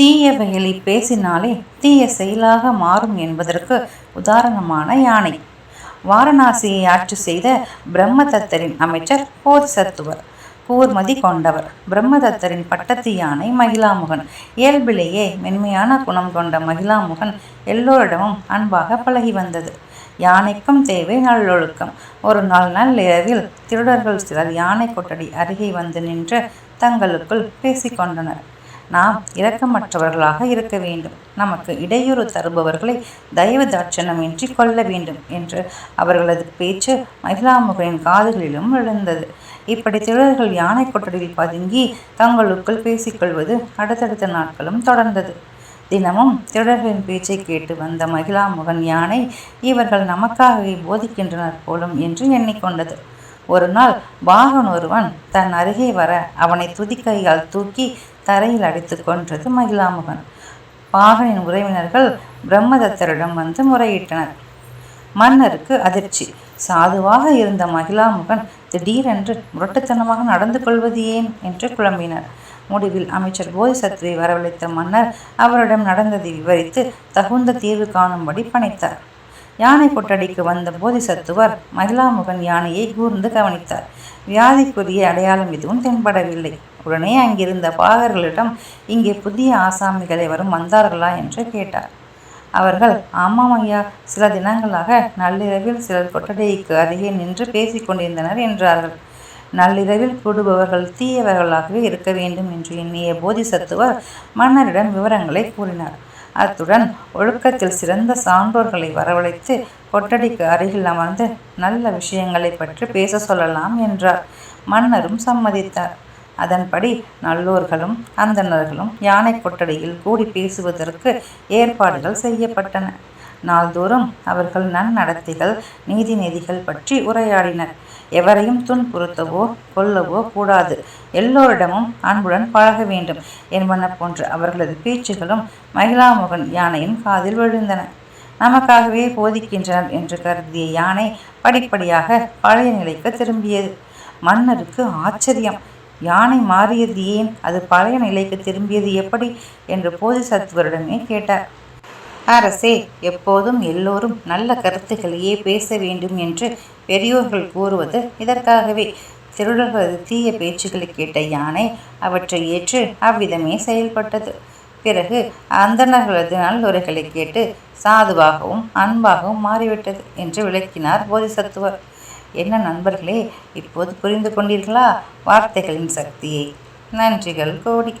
தீயவைகளை பேசினாலே தீய செயலாக மாறும் என்பதற்கு உதாரணமான யானை. வாரணாசியை ஆட்சி செய்த பிரம்மதத்தரின் அமைச்சர் போதிசத்துவர் கூர்மதி கொண்டவர். பிரம்மதத்தரின் பட்டத்து யானை மகிழாமுகன். இயல்பிலேயே மென்மையான குணம் கொண்ட மகிழாமுகன் எல்லோரிடமும் அன்பாக பழகி வந்தது. யானைக்கும் தேவை நல்லொழுக்கம். ஒரு நாள் நள்ளிரவில் திருடர்கள் சிலர் யானை கொட்டடி அருகே வந்து நின்று தங்களுக்குள் பேசிக்கொண்டனர் நாம் இரக்கமற்றவர்களாக இருக்க வேண்டும். நமக்கு இடையூறு தருபவர்களை தயவு தாட்சணமின்றி கொள்ள வேண்டும் என்று அவர்களது பேச்சு மகிழாமுகனின் காதுகளிலும் விழுந்தது. இப்படி திருடர்கள் யானை கொட்டடியில் பதுங்கி தங்களுக்குள் பேசிக்கொள்வது அடுத்தடுத்த நாட்களும் தொடர்ந்தது. தினமும் திருடர்களின் பேச்சை கேட்டு வந்த மகிழாமுகன் யானை இவர்கள் நமக்காகவே போதிக்கின்றனர் போலும் என்று எண்ணிக்கொண்டது. ஒரு நாள் பாகன் ஒருவன் தன் அருகே வர அவனை துதிக்கையால் தூக்கி தரையில் அடித்து கொன்றது மகிழாமுகன். பாகனின் உறவினர்கள் பிரம்மதத்தரிடம் வந்து முறையிட்டனர். மன்னருக்கு அதிர்ச்சி. சாதுவாக இருந்த மகிழாமுகன் திடீரென்று முரட்டுத்தனமாக நடந்து கொள்வது ஏன் என்று குழம்பினர். முடிவில் அமைச்சர் போதிசத்துவை வரவழைத்த மன்னர் அவரிடம் நடந்ததை விவரித்து தகுந்த தீர்வு காணும்படி பணித்தார். யானை கொட்டடிக்கு வந்த போதிசத்துவர் மகிழாமுகன் யானையை கூர்ந்து கவனித்தார். வியாதிக்குரிய அடையாளம் எதுவும் தென்படவில்லை. உடனே அங்கிருந்த பாகர்களிடம் இங்கே புதிய ஆசாமிகளை வரும் வந்தார்களா? என்று கேட்டார். அவர்கள் ஆமாம் ஐயா சில தினங்களாக நள்ளிரவில் சிலர் கொட்டடிக்கு அருகே நின்று பேசிக்கொண்டிருந்தனர் என்றார்கள். நள்ளிரவில் கூடுபவர்கள் தீயவர்களாகவே இருக்க வேண்டும் என்று எண்ணிய போதிசத்துவர் மன்னரிடம் விவரங்களை கூறினார். அத்துடன் ஒழுக்கத்தில் சிறந்த சான்றோர்களை வரவழைத்து கொட்டடிக்கு அருகில் அமர்ந்து நல்ல விஷயங்களை பற்றி பேச சொல்லலாம் என்றார். மன்னரும் சம்மதித்தார். அதன்படி நல்லோர்களும் அந்தணர்களும் யானை கொட்டடியில் கூடி பேசுவதற்கு ஏற்பாடுகள் செய்யப்பட்டன. நாள்தோறும் அவர்கள் நன்னடத்தைகள் நீதி நெறிகள் பற்றி உரையாடினர். எவரையும் துன்புறுத்தவோ கொல்லவோ கூடாது. எல்லோரிடமும் அன்புடன் பழக வேண்டும் என்பன போன்ற அவர்களது பேச்சுகளும் மகிழாமுகன் யானையின் காதில் விழுந்தன. நமக்காகவே போதிக்கின்றனர் என்று கருதிய யானை படிப்படியாக பழைய நிலைக்கு திரும்பியது. மன்னருக்கு ஆச்சரியம். யானை மாறியது ஏன்? அது பழைய நிலைக்கு திரும்பியது எப்படி? என்று போதிசத்துவரிடமே கேட்டார். அரசே எப்போதும் எல்லோரும் நல்ல கருத்துக்களையே பேச வேண்டும் என்று பெரியோர்கள் கூறுவது இதற்காகவே. திருடர்களது தீய பேச்சுக்களை கேட்ட யானை அவற்றை ஏற்று அவ்விதமே செயல்பட்டது. பிறகு அந்தணர்களது நல்லுரைகளை கேட்டு சாதுவாகவும் அன்பாகவும் மாறிவிட்டது என்று விளக்கினார் போதிசத்துவர். என்ன நண்பர்களே இப்போது புரிந்து கொண்டீர்களா? வார்த்தைகளின் சக்தியை. நன்றிகள் கோடி.